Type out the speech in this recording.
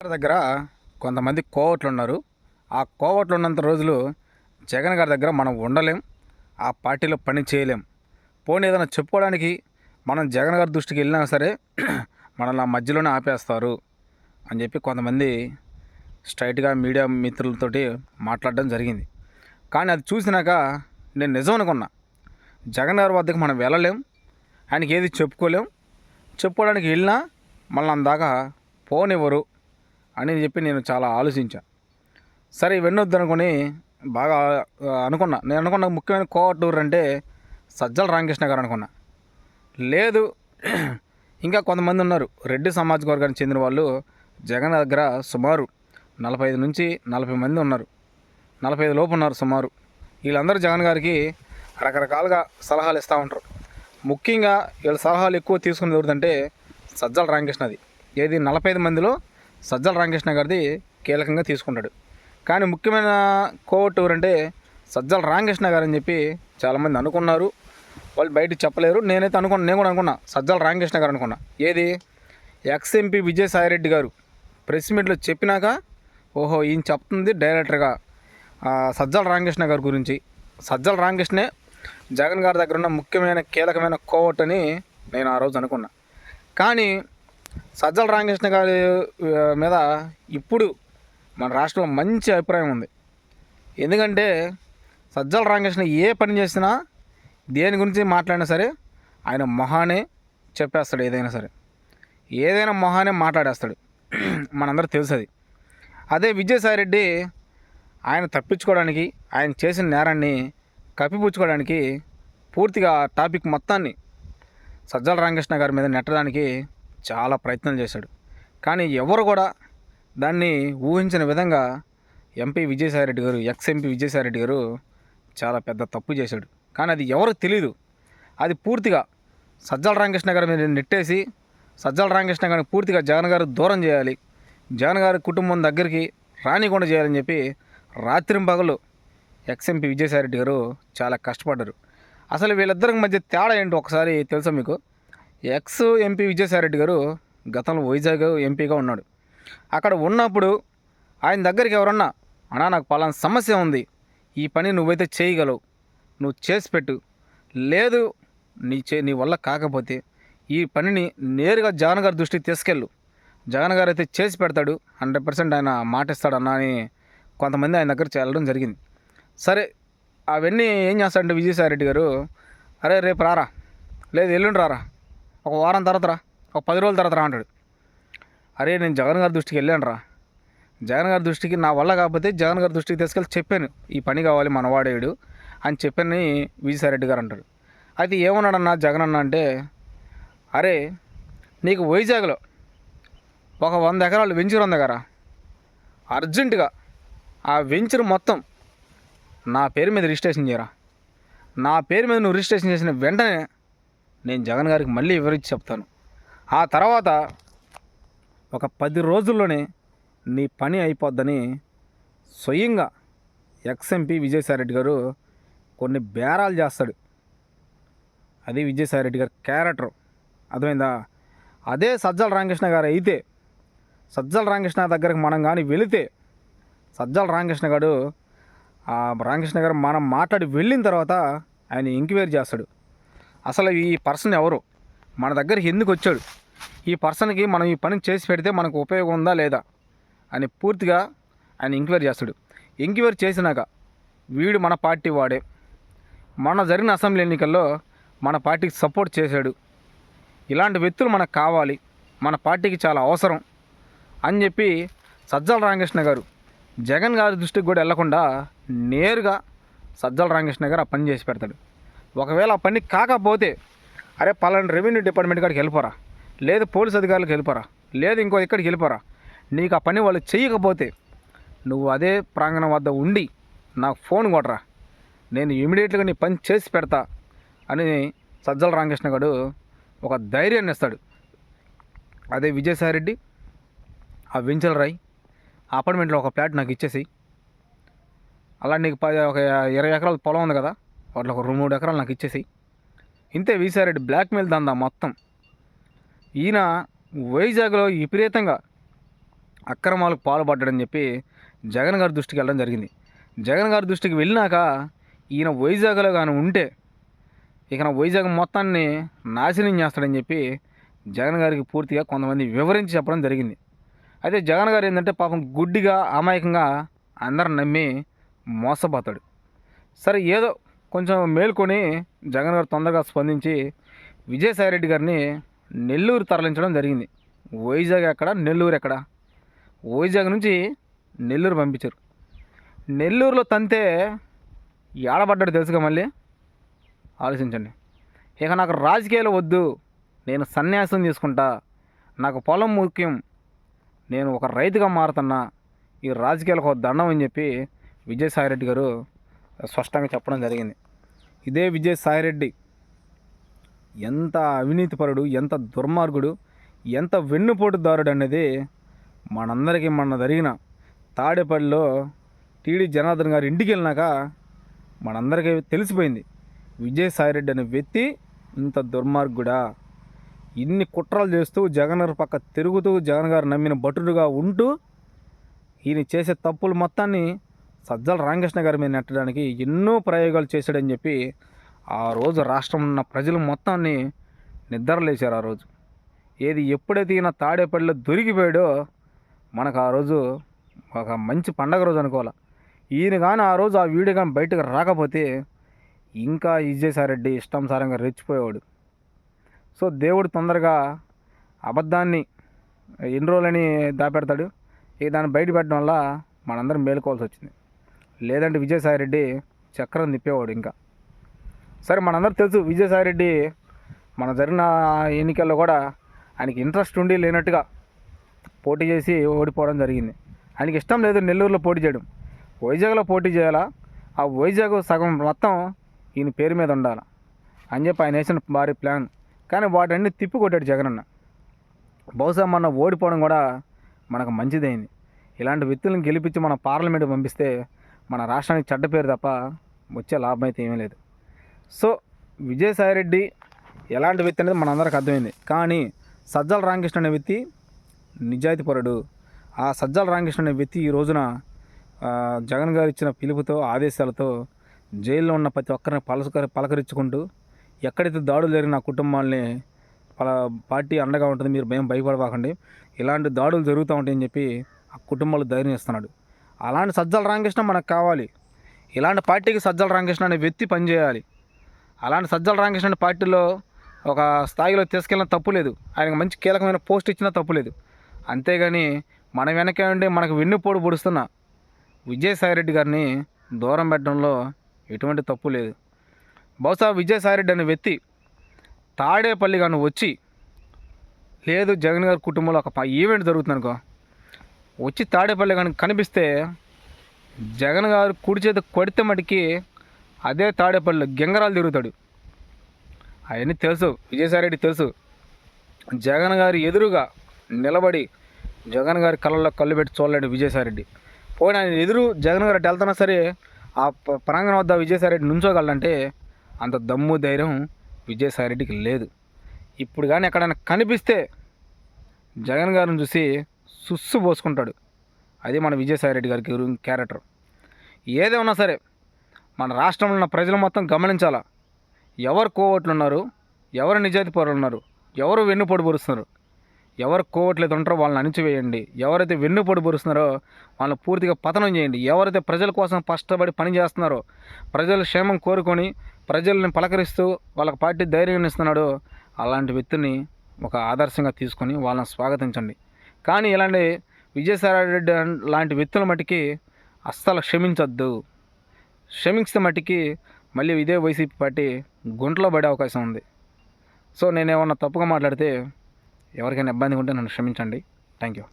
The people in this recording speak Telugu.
దగ్గర కొంతమంది కోవట్లు ఉన్నారు ఆ కోవట్లు ఉన్నంత రోజులు జగన్ గారి దగ్గర మనం ఉండలేం. ఆ పార్టీలో పని చేయలేం. పోనీ ఏదైనా చెప్పుకోవడానికి మనం జగన్ గారి దృష్టికి వెళ్ళినా సరే మనల్ని ఆ మధ్యలోనే ఆపేస్తారు అని చెప్పి కొంతమంది స్ట్రైట్గా మీడియా మిత్రులతోటి మాట్లాడడం జరిగింది. కానీ అది చూసినాక నేను నిజం అనుకున్నా. జగన్ గారి వద్దకు మనం వెళ్ళలేం. ఆయనకి ఏది చెప్పుకోలేం. చెప్పుకోవడానికి వెళ్ళినా మళ్ళీ అందాక పోనివ్వరు. అని చెప్పి నేను చాలా ఆలోచించా. సరే ఇవన్నీ వద్దనుకొని బాగా అనుకున్నా. నేను అనుకున్న ముఖ్యమైన కోవటూరు అంటే సజ్జల రామకృష్ణ గారు అనుకున్నా. లేదు ఇంకా కొంతమంది ఉన్నారు. రెడ్డి సమాజ్ వర్గానికి చెందిన వాళ్ళు జగన్ దగ్గర సుమారు నలభై ఐదు నుంచి నలభై మంది ఉన్నారు. నలభై ఐదు లోపు ఉన్నారు సుమారు. వీళ్ళందరూ జగన్ గారికి రకరకాలుగా సలహాలు ఇస్తూ ఉంటారు. ముఖ్యంగా వీళ్ళ సలహాలు ఎక్కువ తీసుకునేది ఎవరిదంటే సజ్జల రామకృష్ణది. ఏది నలభై ఐదు మందిలో సజ్జల రామకృష్ణ గారిది కీలకంగా తీసుకుంటాడు. కానీ ముఖ్యమైన కోవట్ ఎవరంటే సజ్జల రామకృష్ణ గారు అని చెప్పి చాలామంది అనుకున్నారు. వాళ్ళు బయట చెప్పలేరు. నేనైతే అనుకున్నా నేను కూడా అనుకున్నా సజ్జల రామకృష్ణ గారు అనుకున్నా. ఏది? ఎక్స్ ఎంపీ విజయసాయిరెడ్డి గారు ప్రెస్ మీట్లో చెప్పినాక ఓహో ఈయన చెప్తుంది డైరెక్టర్గా సజ్జల రామకృష్ణ గారి గురించి. సజ్జల రామకృష్ణే జగన్ గారి దగ్గర ఉన్న ముఖ్యమైన కీలకమైన కోవట్ అని నేను ఆ రోజు అనుకున్నా. కానీ సజ్జల రామకృష్ణ గారి మీద ఇప్పుడు మన రాష్ట్రంలో మంచి అభిప్రాయం ఉంది. ఎందుకంటే సజ్జల రామకృష్ణ ఏ పని చేసినా దేని గురించి మాట్లాడినా సరే ఆయన మొహానే చెప్పేస్తాడు ఏదైనా సరే. ఏదైనా మొహానే మాట్లాడేస్తాడు. మనందరూ తెలుసు అది. అదే విజయసాయిరెడ్డి ఆయన తప్పించుకోవడానికి ఆయన చేసిన నేరాన్ని కప్పిపుచ్చుకోవడానికి పూర్తిగా టాపిక్ మొత్తాన్ని సజ్జల రామకృష్ణ గారి మీద నెట్టడానికి చాలా ప్రయత్నం చేశాడు. కానీ ఎవరు కూడా దాన్ని ఊహించిన విధంగా ఎంపీ విజయసాయిరెడ్డి గారు ఎక్స్ ఎంపీ విజయసాయిరెడ్డి గారు చాలా పెద్ద తప్పు చేశాడు. కానీ అది ఎవరు తెలియదు అది పూర్తిగా సజ్జల రామకృష్ణ గారి మీద నెట్టేసి సజ్జల రామకృష్ణ గారిని పూర్తిగా జగన్ గారు దూరం చేయాలి. జగన్ గారి కుటుంబం దగ్గరికి రానికుండా చేయాలని చెప్పి రాత్రింపగలు ఎక్స్ ఎంపీ విజయసాయిరెడ్డి గారు చాలా కష్టపడ్డారు. అసలు వీళ్ళిద్దరికి మధ్య తేడా ఏంటి ఒకసారి తెలుసా మీకు? ఎక్స్ ఎంపీ విజయసాయిరెడ్డి గారు గతంలో వైజాగ్ ఎంపీగా ఉన్నాడు. అక్కడ ఉన్నప్పుడు ఆయన దగ్గరికి ఎవరన్నా అన్నా నాకు పలానా సమస్య ఉంది. ఈ పని నువ్వైతే చేయగలవు. నువ్వు చేసి పెట్టు. లేదు నీ చే నీ వల్ల కాకపోతే ఈ పనిని నేరుగా జగన్ గారి దృష్టికి తీసుకెళ్ళు. జగన్ గారు అయితే చేసి పెడతాడు. హండ్రెడ్ పర్సెంట్ ఆయన మాటిస్తాడన్నా అని కొంతమంది ఆయన దగ్గర చేరడం జరిగింది. సరే అవన్నీ ఏం చేస్తాడంటే విజయసాయిరెడ్డి గారు అరే రేపు రారా. లేదు ఎల్లుండి రారా. ఒక వారం తర్వాత రా ఒక పది రోజుల తర్వాత రా అంటాడు. అరే నేను జగన్ గారి దృష్టికి వెళ్ళాను రా జగన్ గారి దృష్టికి నా వల్ల కాకపోతే జగన్ గారి దృష్టికి తీసుకెళ్ళి చెప్పాను ఈ పని కావాలి మనవాడేడు అని చెప్పాను విజయసాయిరెడ్డి గారు అంటాడు. అయితే ఏమన్నాడన్నా జగన్ అన్న అంటే అరే నీకు వైజాగ్లో ఒక వంద ఎకరాలు వెంచర్ ఉంది కదా అర్జెంటుగా ఆ వెంచర్ మొత్తం నా పేరు మీద రిజిస్ట్రేషన్ చేయరా. నా పేరు మీద నువ్వు రిజిస్ట్రేషన్ చేసిన వెంటనే నేను జగన్ గారికి మళ్ళీ వివరించి చెప్తాను. ఆ తర్వాత ఒక పది రోజుల్లోనే నీ పని అయిపోద్దని స్వయంగా ఎక్స్ఎంపీ విజయసాయిరెడ్డి గారు కొన్ని బేరాలు చేస్తాడు. అది విజయసాయిరెడ్డి గారి క్యారెక్టర్. అర్థమైందా? అదే సజ్జల రామకృష్ణ గారు అయితే సజ్జల రామకృష్ణ దగ్గరికి మనం కానీ వెళితే సజ్జల రామకృష్ణ గారు రామకృష్ణ గారు మనం మాట్లాడి వెళ్ళిన తర్వాత ఆయన ఎంక్వైరీ చేస్తాడు. అసలు ఈ పర్సన్ ఎవరు? మన దగ్గరికి ఎందుకు వచ్చాడు? ఈ పర్సన్కి మనం ఈ పని చేసి పెడితే మనకు ఉపయోగం ఉందా లేదా? అని పూర్తిగా ఆయన ఎంక్వైరీ చేస్తాడు. ఎంక్వైరీ చేసినాక వీడు మన పార్టీ వాడే. మన జరిగిన అసెంబ్లీ ఎన్నికల్లో మన పార్టీకి సపోర్ట్ చేశాడు. ఇలాంటి వ్యక్తులు మనకు కావాలి. మన పార్టీకి చాలా అవసరం అని చెప్పి సజ్జల రామకృష్ణ గారు జగన్ గారి దృష్టికి కూడా వెళ్ళకుండా నేరుగా సజ్జల రామకృష్ణ గారు ఆ పని చేసి పెడతాడు. ఒకవేళ ఆ పని కాకపోతే అరే పలానా రెవెన్యూ డిపార్ట్మెంట్ కాడికి వెళ్ళిపోరా. లేదు పోలీస్ అధికారులకు వెళ్ళిపోరా. లేదు ఇంకో ఇక్కడికి వెళ్ళిపోరా. నీకు ఆ పని వాళ్ళు చేయకపోతే నువ్వు అదే ప్రాంగణం వద్ద ఉండి నాకు ఫోన్ కొట్టరా నేను ఇమీడియట్గా నీ పని చేసి పెడతా అని సజ్జల రామకృష్ణ గారు ఒక ధైర్యాన్ని ఇస్తాడు. అదే విజయసాయిరెడ్డి ఆ వెంచల రాయ్ అపార్ట్మెంట్లో ఒక ఫ్లాట్ నాకు ఇచ్చేసి అలా నీకు పది ఒక ఇరవై ఎకరాల పొలం ఉంది కదా వాటిలో ఒక రెండు మూడు ఎకరాలు నాకు ఇచ్చేసి ఇంతే వీసారెడ్డి బ్లాక్మెయిల్ దందా మొత్తం. ఈయన వైజాగ్లో విపరీతంగా అక్రమాలకు పాల్పడ్డాడని చెప్పి జగన్ గారి దృష్టికి వెళ్ళడం జరిగింది. జగన్ గారి దృష్టికి వెళ్ళినాక ఈయన వైజాగ్లో కానీ ఉంటే ఇక నా వైజాగ్ మొత్తాన్ని నాశనం చేస్తాడని చెప్పి జగన్ గారికి పూర్తిగా కొంతమంది వివరించి చెప్పడం జరిగింది. అయితే జగన్ గారు ఏంటంటే పాపం గుడ్డిగా అమాయకంగా అందరం నమ్మి మోసపోతాడు. సరే ఏదో కొంచెం మేల్కొని జగన్ గారు తొందరగా స్పందించి విజయసాయిరెడ్డి గారిని నెల్లూరు తరలించడం జరిగింది. వైజాగ్ ఎక్కడ? నెల్లూరు ఎక్కడ? వైజాగ్ నుంచి నెల్లూరు పంపించారు. నెల్లూరులో తంతే ఏడబడ్డాడు తెలుసుగా మళ్ళీ? ఆలోచించండి. ఇక నాకు రాజకీయాలు వద్దు. నేను సన్యాసం తీసుకుంటా. నాకు పొలం ముఖ్యం. నేను ఒక రైతుగా మారుతున్నా. ఈ రాజకీయాలకు దండం అని చెప్పి విజయసాయిరెడ్డి గారు స్పష్టంగా చెప్పడం జరిగింది. ఇదే విజయసాయిరెడ్డి ఎంత అవినీతిపరుడు ఎంత దుర్మార్గుడు ఎంత వెన్నుపోటుదారుడు అనేది మనందరికీ మన జరిగిన తాడేపల్లిలో టీడీ జనార్దన్ గారి ఇంటికి వెళ్ళినాక మనందరికీ తెలిసిపోయింది. విజయసాయిరెడ్డి అనే వ్యక్తి ఇంత దుర్మార్గుడా? ఇన్ని కుట్రలు చేస్తూ జగన్ గారి పక్క తిరుగుతూ జగన్ గారు నమ్మిన భటుడుగా ఉంటూ ఈయన చేసే తప్పులు మొత్తాన్ని సజ్జల రామకృష్ణ గారి మీద నెట్టడానికి ఎన్నో ప్రయోగాలు చేశాడని చెప్పి ఆ రోజు రాష్ట్రం ఉన్న ప్రజలు మొత్తాన్ని నిద్రలేశారు ఆ రోజు. ఏది ఎప్పుడైతే ఈయన తాడేపల్లిలో దొరికిపోయాడో మనకు ఆ రోజు ఒక మంచి పండగ రోజు అనుకోవాలి. ఈయన కానీ ఆ రోజు ఆ వీడియో కానీ బయటకు రాకపోతే ఇంకా విజయసాయిరెడ్డి ఇష్టం సారంగా రెచ్చిపోయేవాడు. సో దేవుడు తొందరగా అబద్ధాన్ని ఎన్ని రోజులని దాపెడతాడు? ఇక దాన్ని బయట పెట్టడం వల్ల మనందరం మేలుకోవాల్సి వచ్చింది. లేదంటే విజయసాయిరెడ్డి చక్రం తిప్పేవాడు ఇంకా. సరే మనందరూ తెలుసు విజయసాయిరెడ్డి మన జరిగిన ఎన్నికల్లో కూడా ఆయనకి ఇంట్రెస్ట్ ఉండి లేనట్టుగా పోటీ చేసి ఓడిపోవడం జరిగింది. ఆయనకి ఇష్టం లేదు నెల్లూరులో పోటీ చేయడం. వైజాగ్లో పోటీ చేయాలా? ఆ వైజాగ్ సగం మొత్తం ఈయన పేరు మీద ఉండాలి? అని చెప్పి ఆయన వేసిన భారీ ప్లాన్. కానీ వాటన్ని తిప్పి కొట్టాడు జగనన్న. బహుశా మన ఓడిపోవడం కూడా మనకు మంచిదైంది. ఇలాంటి వ్యక్తులను గెలిపించి మన పార్లమెంట్ పంపిస్తే మన రాష్ట్రానికి చెడ్డ పేరు తప్ప వచ్చే లాభం అయితే ఏమీ లేదు. సో విజయసాయి రెడ్డి ఎలాంటి వ్యక్తి అనేది మనందరికి అర్థమైంది. కానీ సజ్జల రామకృష్ణ అనే వ్యక్తి నిజాయితీపరుడు ఆ సజ్జల రామకృష్ణ అనే వ్యక్తి ఈ రోజున జగన్ గారు ఇచ్చిన పిలుపుతో ఆదేశాలతో జైల్లో ఉన్న ప్రతి ఒక్కరిని పలసకరి పలకరించుకుంటూ ఎక్కడైతే దాడులు జరిగిన కుటుంబాలని పల పార్టీ అండగా ఉంటుంది మీరు భయం భయపడబాకండి. ఇలాంటి దాడులు జరుగుతూ ఉంటాయని చెప్పి ఆ కుటుంబాలు ధైర్యం ఇస్తున్నాడు అలాంటి సజ్జల రామకృష్ణ మనకు కావాలి. ఇలాంటి పార్టీకి సజ్జల రామకృష్ణ అనే వ్యక్తి పనిచేయాలి. అలాంటి సజ్జల రామకృష్ణ అనే పార్టీలో ఒక స్థాయిలో తీసుకెళ్ళిన తప్పు లేదు. ఆయనకు మంచి కీలకమైన పోస్ట్ ఇచ్చినా తప్పు లేదు. అంతేగాని మన వెనకే ఉండి మనకు వెన్నుపోటు పొడుస్తున్న విజయసాయిరెడ్డి గారిని దూరం పెట్టడంలో ఎటువంటి తప్పు లేదు. బహుశా విజయసాయిరెడ్డి అనే వ్యక్తి తాడేపల్లి కానీ వచ్చి లేదు జగన్ గారి కుటుంబంలో ఒక ఈవెంట్ జరుగుతుంది అనుకో వచ్చి తాడేపల్లి కానీ కనిపిస్తే జగన్ గారు కుడి చేతి కొడితే మటుకి అదే తాడేపల్లి గెంగరాలు తిరుగుతాడు. అవన్నీ తెలుసు. విజయసాయిరెడ్డి తెలుసు. జగన్ గారి ఎదురుగా నిలబడి జగన్ గారి కళ్ళల్లో కళ్ళు పెట్టి చూడలేడు విజయసాయిరెడ్డి పోయిన ఆయన ఎదురు జగన్ గారు వెళ్తున్నా సరే ఆ ప- ప్రాంగణం వద్ద విజయసాయిరెడ్డి నుంచోగలంటే అంత దమ్ము ధైర్యం విజయసాయిరెడ్డికి లేదు. ఇప్పుడు కానీ ఎక్కడైనా కనిపిస్తే జగన్ గారిని చూసి సుస్సు పోసుకుంటాడు. అది మన విజయసాయి రెడ్డి గారికి క్యారెక్టర్. ఏదేమన్నా సరే మన రాష్ట్రంలో ఉన్న ప్రజలు మొత్తం గమనించాలా? ఎవరు కోవట్లు ఉన్నారు ఎవరు నిజాయితీ పరులు ఉన్నారు ఎవరు వెన్నుపోటు పొరుస్తున్నారు ఎవరు కోవట్లేదు ఉంటారో వాళ్ళని అణిచివేయండి. ఎవరైతే వెన్నుపోటు పొరుస్తున్నారో వాళ్ళని పూర్తిగా పతనం చేయండి. ఎవరైతే ప్రజల కోసం కష్టపడి పని చేస్తున్నారో ప్రజల క్షేమం కోరుకొని ప్రజల్ని పలకరిస్తూ వాళ్ళకి పార్టీ ధైర్యం ఇస్తున్నాడో అలాంటి వ్యక్తిని ఒక ఆదర్శంగా తీసుకొని వాళ్ళని స్వాగతించండి. కానీ ఇలాంటి విజయసాయి రెడ్డి లాంటి వ్యక్తుల మటుకి అస్సలు క్షమించొద్దు. క్షమించితే మటుకి మళ్ళీ ఇదే వైసీపీ పార్టీ గుంటలో పడే అవకాశం ఉంది. సో నేనేమన్నా తప్పుగా మాట్లాడితే ఎవరికైనా ఇబ్బంది ఉంటే నన్ను క్షమించండి. Thank you